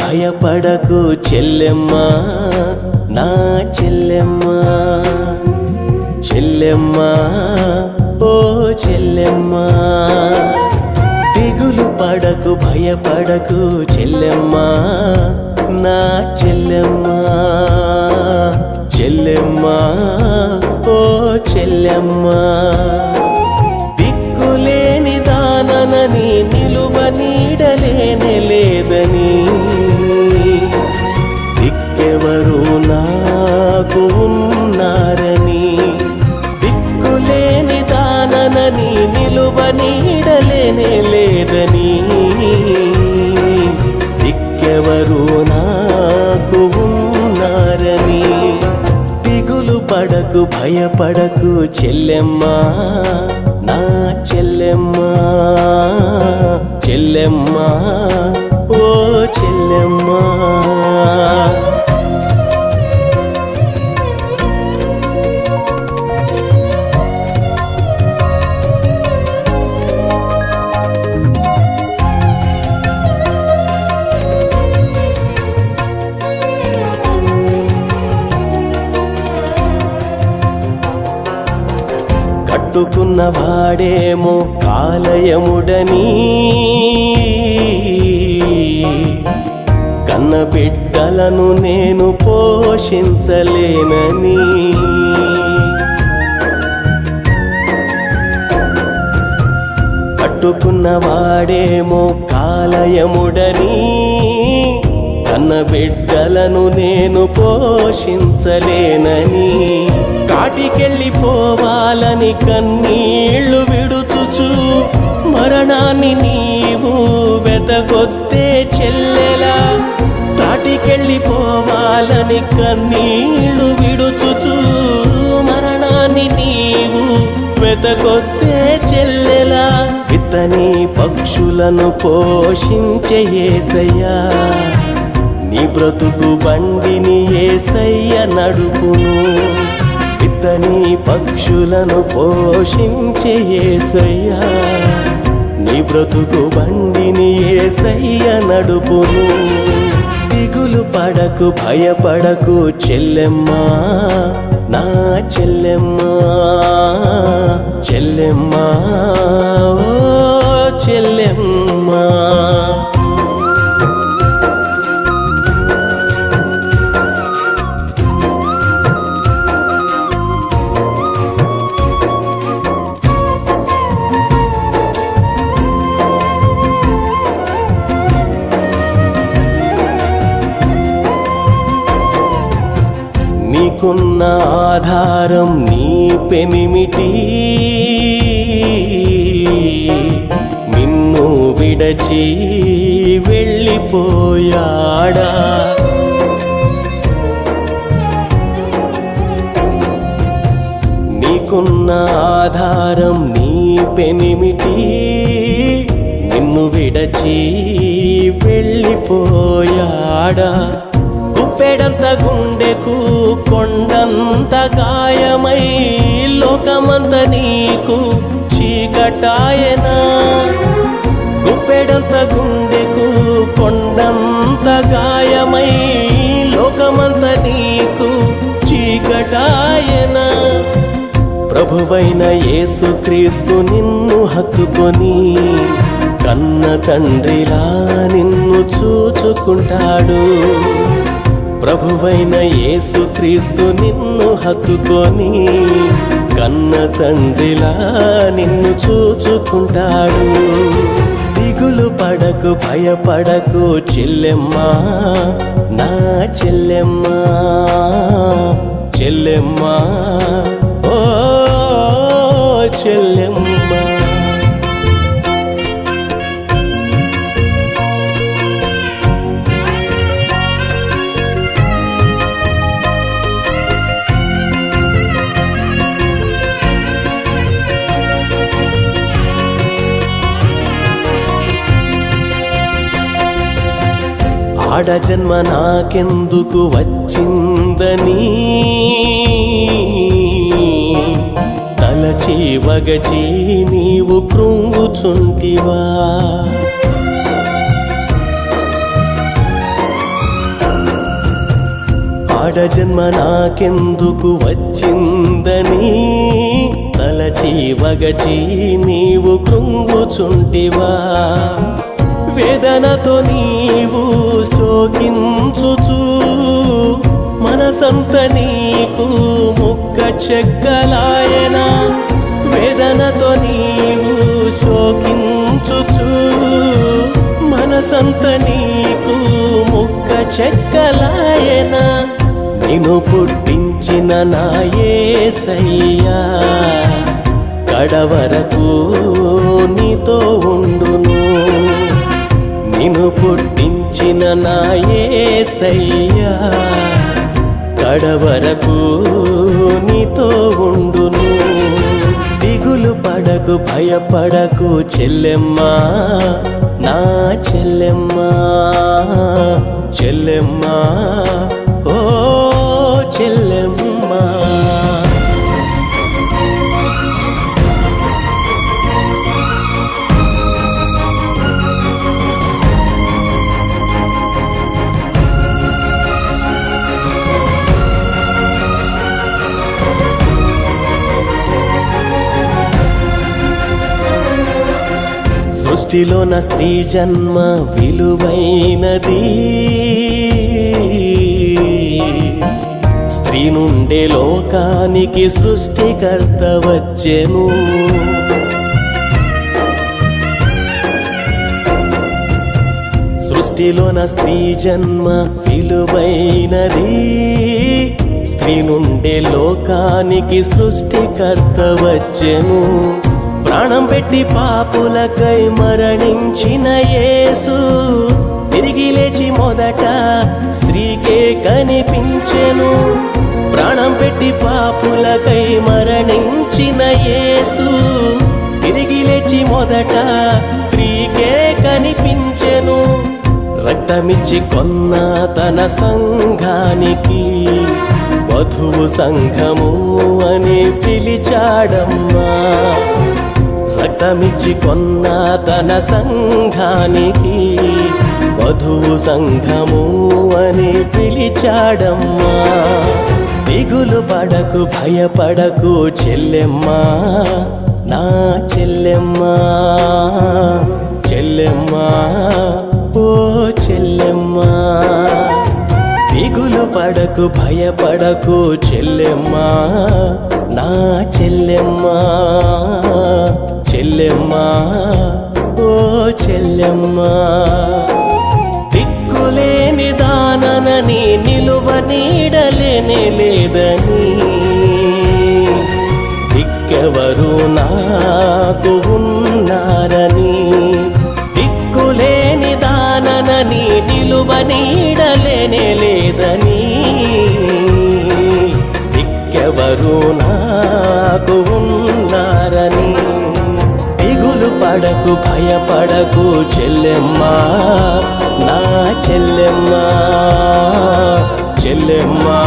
భయపడకు చెల్లెమ్మ నా చెల్లెమ్మ. చెల్లెమ్మ ఓ చెల్లెమ్మ. దిగులు పడకు భయపడకు చెల్లెమ్మా నా చెల్లెమ్మ. చెల్లెమ్మా ఓ చెల్లెమ్మా. దిక్కులేని దాననని నిలువ నీడలేనే లేదని నాకు ఉన్నారని దిక్కులేని దాననని నిలువ నీడలేనే లేదని. దిక్కెవరు నాకు ఉన్నారని దిగులు పడకు భయపడకు చెల్లెమ్మ నా చెల్లెమ్మ చెల్లెమ్మా. ఉన్నవాడేమో వాడేమో కాలయముడని. కన్న బిడ్డలను నేను పోషించలేనని. కట్టుకున్న వాడేమో కాలయముడని. కన్న బిడ్డలను నేను పోషించలేనని. కాటికెళ్ళిపోవాలని కన్నీళ్ళు విడుచుచు మరణాన్ని నీవు వెతకొత్తే చెల్లెలా. కాటికెళ్ళిపోవాలని కన్నీళ్ళు విడుచుచు మరణాన్ని నీవు వెతకొస్తే చెల్లెలా. ఇతని పక్షులను పోషించే ఏసయ్యా. నీ బ్రతుకు బండిని ఏసయ్య నడుపును. ఇతని పక్షులను పోషించే ఏసయ్య. నీ బ్రతుకు బండిని ఏసయ్య నడుపును. దిగులు పడకు భయపడకు చెల్లెమ్మా నా చెల్లెమ్మా చెల్లెమ్మా ఓ నీకున్న ఆధారం నీ పెనిమిటి. నిన్ను విడచి వెళ్ళిపోయాడా? నీకున్న ఆధారం నీ పెనిమిటి. నిన్ను విడచి వెళ్ళిపోయాడా? గుప్పెడంత గుండెకు కొండంత గాయమై లోకమంత నీకు చీకటాయనా. గుప్పెడంత గుండెకు కొండంత గాయమై లోకమంత నీకు చీకటాయనా. ప్రభువైన యేసుక్రీస్తు నిన్ను హత్తుకొని కన్న తండ్రిలా నిన్ను చూచుకుంటాడు. ప్రభువైన యేసుక్రీస్తు నిన్ను హత్తుకొని కన్న తండ్రిలా నిన్ను చూచుకుంటాడు. దిగులు పడకు భయపడకు చెల్లెమ్మా నా చెల్లెమ్మా చెల్లెమ్మా ఓ చెల్లెమ్మ. ఆడజన్మ నాకెందుకు వచ్చిందని? తలచి వగచి నీవు కృంగుచుంటివా? ఆడజన్మ నాకెందుకు వచ్చిందని? తలచి వగచి నీవు కృంగుచుంటివా? వేదనతో నీవు శోకించుచు మనసంత నీకు ముక్క చెక్కలాయనా. వేదనతో నీవు శోకించుచు మనసంత నీకు ముక్క చెక్కలాయనా. నిన్ను పుట్టించిన నాయేసయ్యా కడవరకు నీతో ఉండ. నిన్ను పుట్టించిన నాయసయ్యా కడవరకు నీతో ఉండును. దిగులు పడకు భయపడకు చెల్లెమ్మా నా చెల్లెమ్మా చెల్లెమ్మా. ఓ చెల్లెమ్మా. సృష్టిలోన స్త్రీ జన్మ విలువైనది. స్త్రీ నుండే లోకానికి సృష్టికర్త వచ్చెను సృష్టిలోన స్త్రీ జన్మ విలువైనది. స్త్రీ నుండే లోకానికి సృష్టికర్త వచ్చెను ప్రాణం పెట్టి పాపులకై మరణించిన యేసు. తిరిగి లేచి మొదట స్త్రీకే కనిపించెను. ప్రాణం పెట్టి పాపులకై మరణించిన యేసు. తిరిగి లేచి మొదట స్త్రీకే కనిపించెను. రక్తమిచ్చి కొన్న తన సంఘానికి వధువు సంఘము అని పిలిచాడమ్మా. రక్తమిచ్చి కొన్న తన సంఘానికి. వధువు సంఘము అని పిలిచాడమ్మా. దిగులు పడకు భయపడకు చెల్లెమ్మా. నా చెల్లెమ్మా చెల్లెమ్మా ఓ చెల్లెమ్మా. దిగులు పడకు భయపడకు చెల్లెమ్మా. నా చెల్లెమ్మా. చెల్లెమ్మా ఓ చెల్లెమ్మా. దిక్కులేని దాననని నిలువ నీడలేనే లేదని. దిక్కెవరు నాకు ఉన్నారని. దిక్కులేని దాననని నిలువ నీడలేనే లేదని. దిక్కెవరు నాకు పడకు భయపడకు చెల్లెమ్మా నా చెల్లెమ్మా చెల్లెమ్మా.